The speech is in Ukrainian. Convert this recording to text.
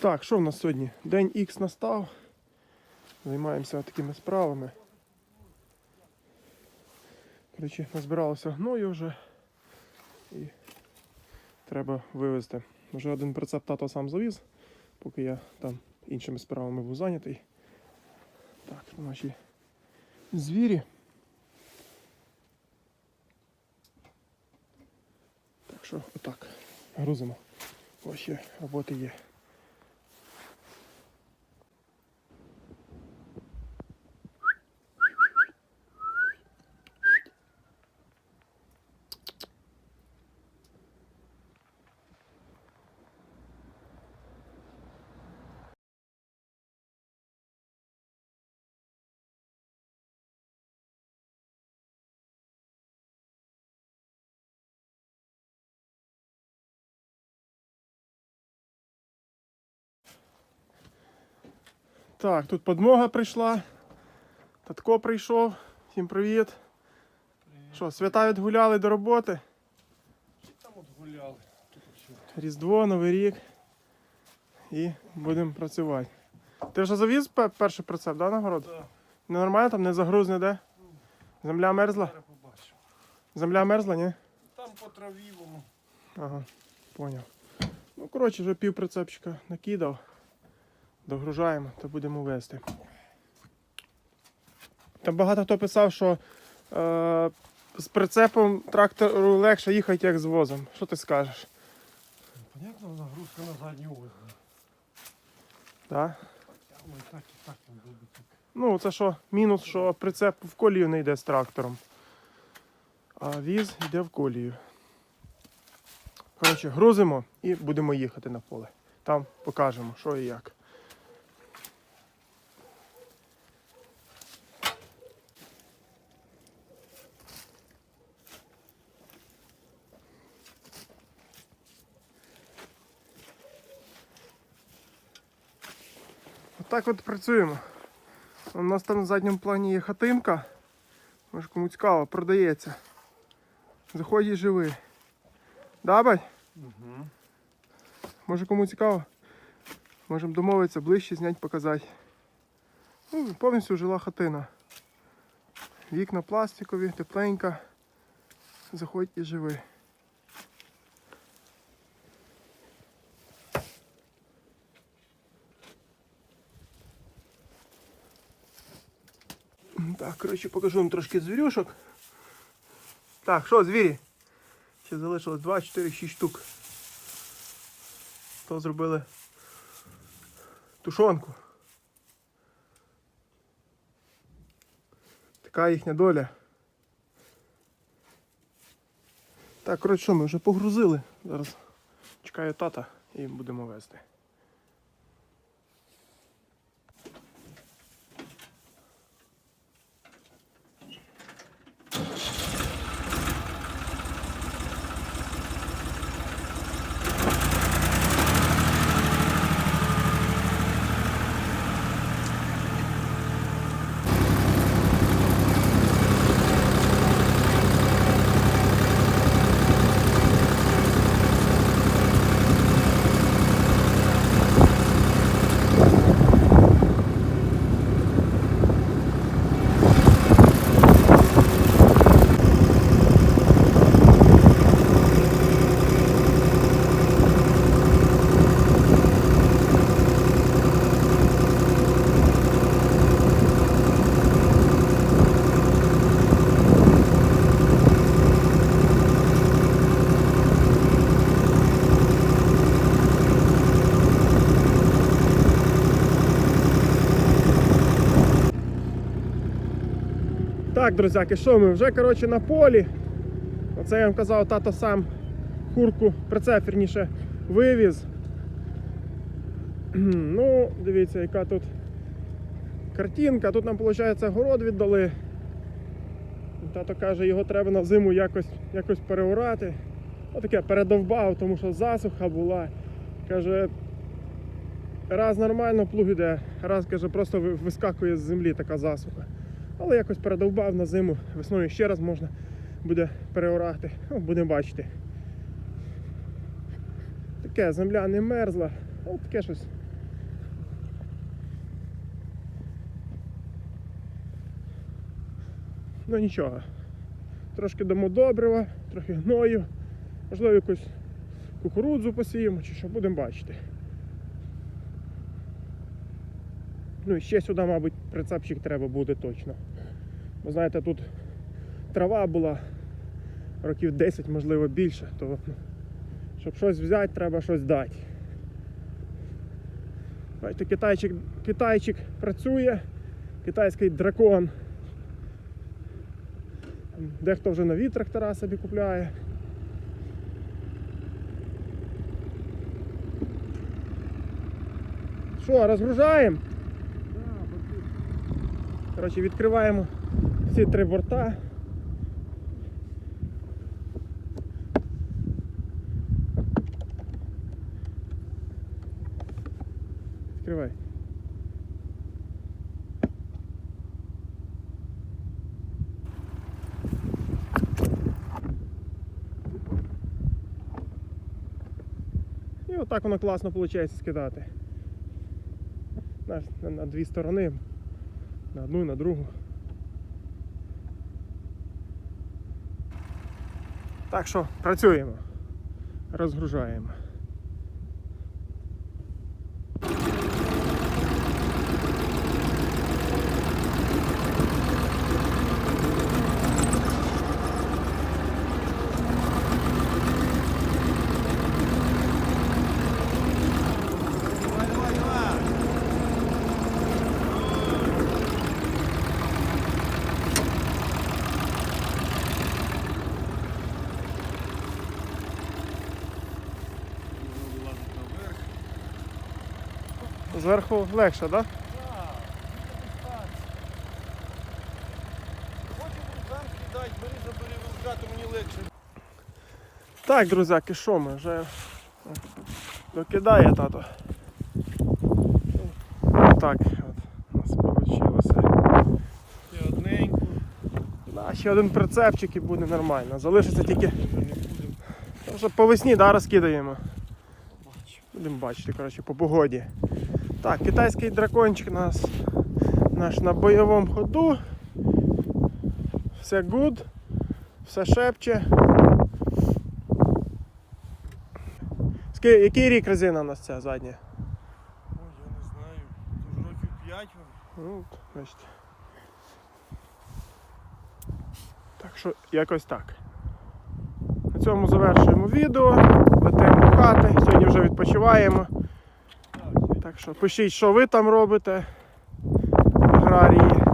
Так, що в нас сьогодні? День Х настав. Займаємося такими справами. Коротше, назбиралося гною вже. І треба вивезти. Вже один прицеп тато сам завіз, поки я там іншими справами був зайнятий. Так, наші звірі. Так що отак. Грузимо. Ось ще роботи є. Так, тут подмога прийшла. Татко прийшов. Всім привіт. Що, свята відгуляли до роботи? Там от гуляли. Тут все. Різдво, Новий рік. І будемо працювати. Ти вже завіз перший прицеп, да, на город? Да. Нормально, там не загруз ніде? Земля мерзла? Земля мерзла, ні? Там по траві воно. Ага, поняв. Ну, коротше, вже пів прицепчика накидав. Догружаємо та будемо вести. Там багато хто писав, що е, з прицепом трактору легше їхати, як з возом. Що ти скажеш? Понятно, нагрузка на задню ось. Да? Ну так, і так там буде так. Ну, це що, мінус, що прицеп в колію не йде з трактором. А віз йде в колію. Коротше, грузимо і будемо їхати на поле. Там покажемо, що і як. Отак от працюємо. У нас там на задньому плані є хатинка. Може кому цікаво, продається. Заходь і живи. Да, бать? Угу. Може кому цікаво? Можемо домовитися, ближче зняти, показати. Ну, повністю жила хатина. Вікна пластикові, тепленька. Заходь і живи. Так, коротше, покажу вам трошки звірюшок. Так, що, звірі? Ще залишилось 2, 4, 6 штук. То зробили тушонку. Така їхня доля. Так, коротше, що, ми вже погрузили. Зараз чекаю тата і будемо везти. Друзяки, що ми вже коротше на полі. Оце я вам казав, тато сам курку, прицеп, вірніше, вивіз. Ну, дивіться, яка тут картинка. Тут нам, виходить, город віддали. Тато каже, його треба на зиму якось, якось переорати. Отаке передовбав, тому що засуха була. Каже, раз нормально плуг іде, раз каже, просто вискакує з землі така засуха. Але якось передовбав на зиму, весною ще раз можна буде переорати, ну, будемо бачити. Таке земля не мерзла, але таке щось. Ну нічого. Трошки дамо добрива, трохи гною, можливо якусь кукурудзу посіємо чи що, будемо бачити. Ну і ще сюди, мабуть, прицепчик треба буде точно. Бо знаєте, тут трава була років 10, можливо, більше, то щоб щось взяти, треба щось дати. Бачите, китайчик, китайчик працює, китайський дракон. Дехто вже нові трактора собі купляє. Що, розгружаємо? Коротше, відкриваємо всі три борта. Відкривай. І отак воно класно виходить скидати. На, на дві сторони. На одну і на другу. Так що працюємо. Розгружаємо. Зверху легше, так? Да? Так, друзяки, що ми вже докидає тато. Так, от у нас вийшло. Ще одненьку. Да, ще один прицепчик і буде нормально. Залишиться тільки. Вже по весні да, розкидаємо. Будемо бачити, коротше, по погоді. Так, китайський дракончик у нас наш на бойовому ходу. Все good, все шепче. Який рік резина у нас ця задня? Ой, я не знаю. Тож років 5 Ну, бачите. Так що якось так. На цьому завершуємо відео. Летимо до хати. Сьогодні вже відпочиваємо. Так, що пишіть, що ви там робите. Аграрії.